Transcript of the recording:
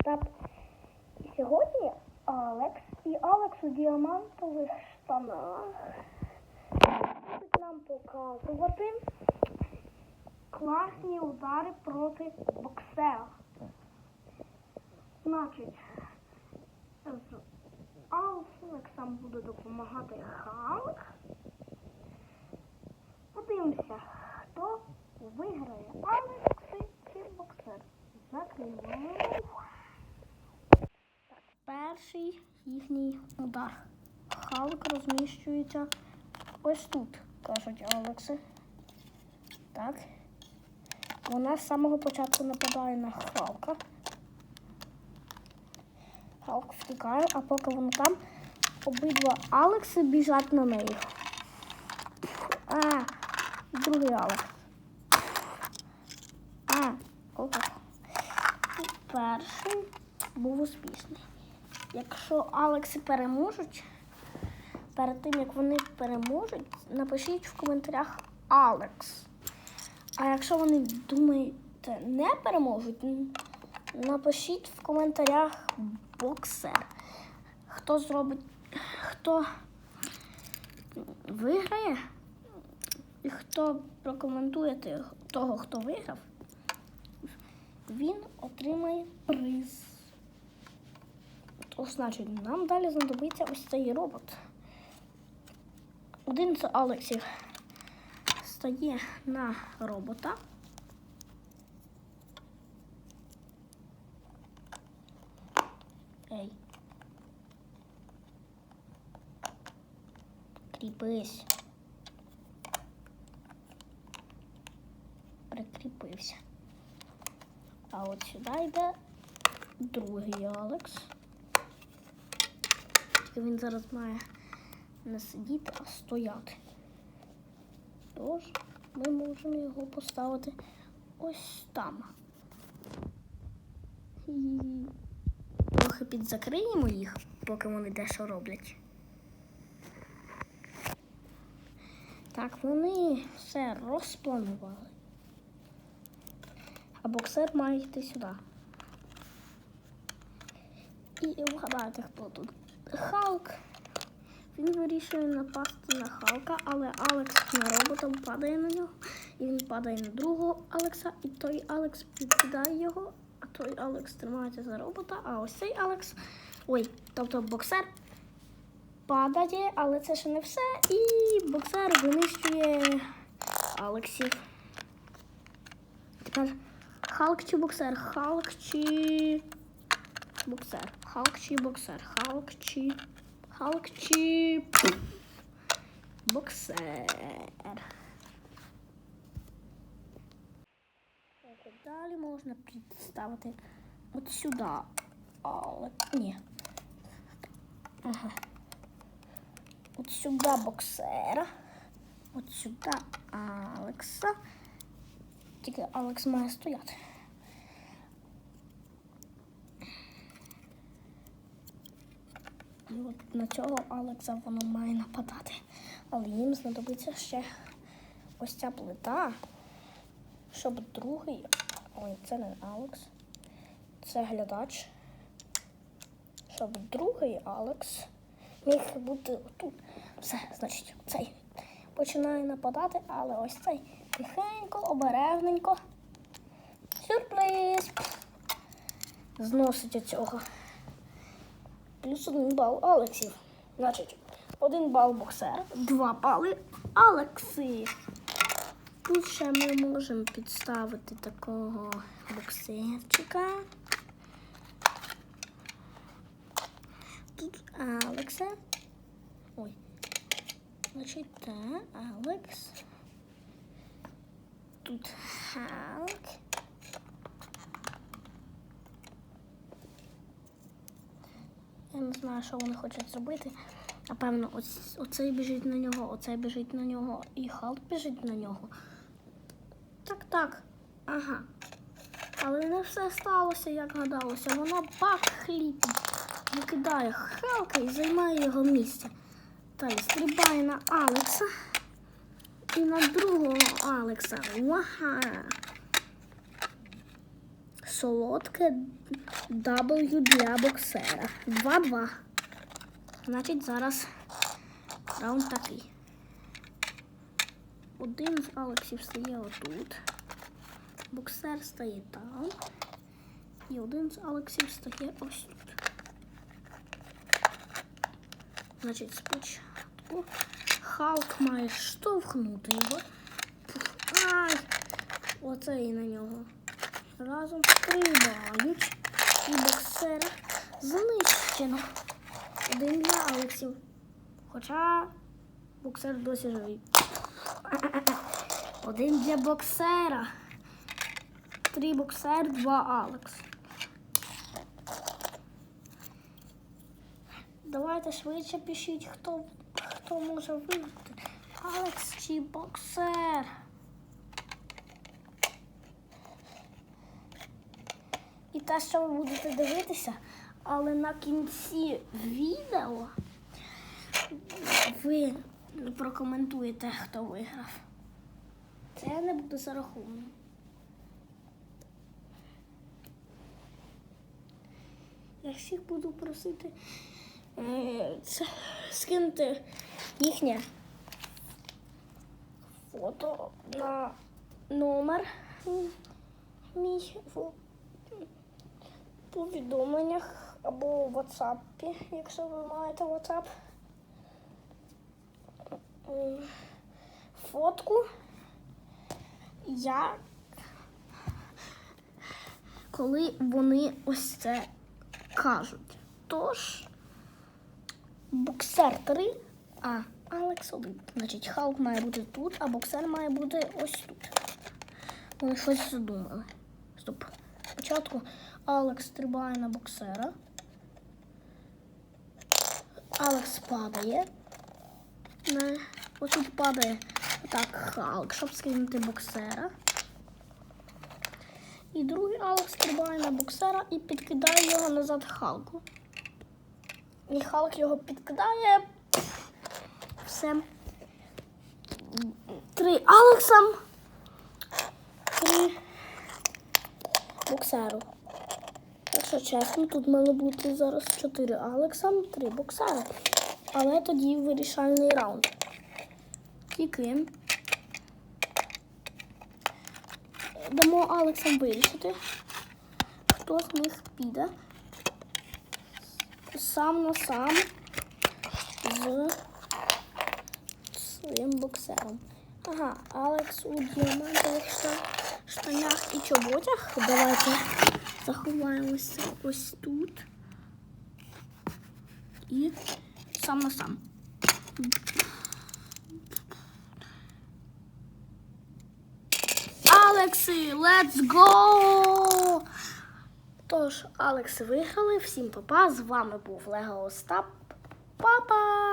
Стоп. І сьогодні Алекс і Алекс у діамантових штанах будуть нам показувати класні удари проти боксера. Значить, з Алексом буде допомагати Халк. Подивимося, хто виграє Алекс. Закриваємо. Так, перший їхній удар. Халк розміщується ось тут, кажуть Алекси. Так. Вона з самого початку нападає на Халка. Халк втікає, а поки вона там, обидва Алекси біжать на неї. А, другий Алекс. А, ого. Перший був успішний. Якщо Алекси переможуть, перед тим як вони переможуть, напишіть в коментарях Алекс. А якщо вони думаєте не переможуть, напишіть в коментарях боксер. Хто зробить, хто виграє, і хто прокоментує того, хто виграв, він отримає приз. Значить, нам далі знадобиться ось цей робот. Один з Алексів стає на робота. Ей. Кріпись. Прикріпився. А от сюди йде другий Алекс. Тільки він зараз має не сидіти, а стояти. Тож ми можемо його поставити ось там. Трохи підзакриємо їх, поки вони дещо роблять. Так, вони все розпланували. А боксер має йти сюди. І вгадайте, хто тут. Халк. Він вирішує напасти на Халка, але Алекс на роботом падає на нього. І він падає на другого Алекса, і той Алекс підкидає його, а той Алекс тримається за робота, а ось цей Алекс. Ой, тобто боксер падає, але це ще не все. І боксер винищує Алексів. Тепер Халк чи боксер? Халк чи боксер? Халк чи боксер? Халк чи. Халк чи. Боксер. Далі можна підставити от сюди. Але ні. Ага. От сюди боксера. От сюди Алекса. Тільки Алекс має стояти. І от на цього Алекса воно має нападати. Але їм знадобиться ще ось ця плита, щоб другий. Ой, це не Алекс. Це глядач. Щоб другий Алекс міг бути отут. Все, значить, цей починає нападати, але ось цей тихенько, обережненько. Сюрприз! Зносить оцього. Плюс один бал Алексів. Значить, один бал боксер, два бали Алекси. Тут ще ми можемо підставити такого боксерчика. Тут Алекса. Ой. Значить, так, Алекс. Тут Халк. Я не знаю, що вони хочуть зробити. Напевно, ось оцей біжить на нього, оцей біжить на нього і Халк біжить на нього. Так, так. Ага. Але не все сталося, як гадалося. Вона бах хліб викидає Халка і займає його місце. Далі стрибає на Алекса і на другого Алекса. Вага! Солодке W для боксера. 2-2. Значить, зараз раунд такий. Один з Алексів стає отут. Боксер стає там. І один з Алексів стає ось тут. Значить, спочатку Халк має штовхнути його. Ай! Оце і на нього. Разом стрибають. І боксера знищено. Один для Алексів. Хоча боксер досі живий. Один для боксера. Три боксер, два Алекс. Давайте швидше пишіть, хто, хто може виграти. Алекс чи боксер. Те, що ви будете дивитися, але на кінці відео ви прокоментуєте, хто виграв. Це я не буде зараховано. Я всіх буду просити е, це, скинути їхнє фото на номер мій- повідомленнях або в WhatsApp, якщо ви маєте WhatsApp. Фотку. Я коли вони ось це кажуть. Тож, боксер 3, а Алекс 1. Значить, Халк має бути тут, а боксер має бути ось тут. Вони щось задумали. Стоп. Спочатку Алекс стрибає на боксера. Алекс падає. На... Ось тут падає так Халк, щоб скинути боксера. І другий Алекс стрибає на боксера і підкидає його назад Халку. І Халк його підкидає. Все. Три Алексам. Три боксеру. Якщо чесно, тут мало бути зараз чотири Алексам, три боксери. Але тоді вирішальний раунд. Яким? Дамо Алексам вирішити, хто з них піде сам на сам з своїм боксером. Ага, Алекс у діамантових шта- штанях і чоботях. Давайте заховаємося ось тут. І сам на сам. Алекси, let's go! Тож, Алекс виграли. Всім папа. З вами був Лего Остап. Папа!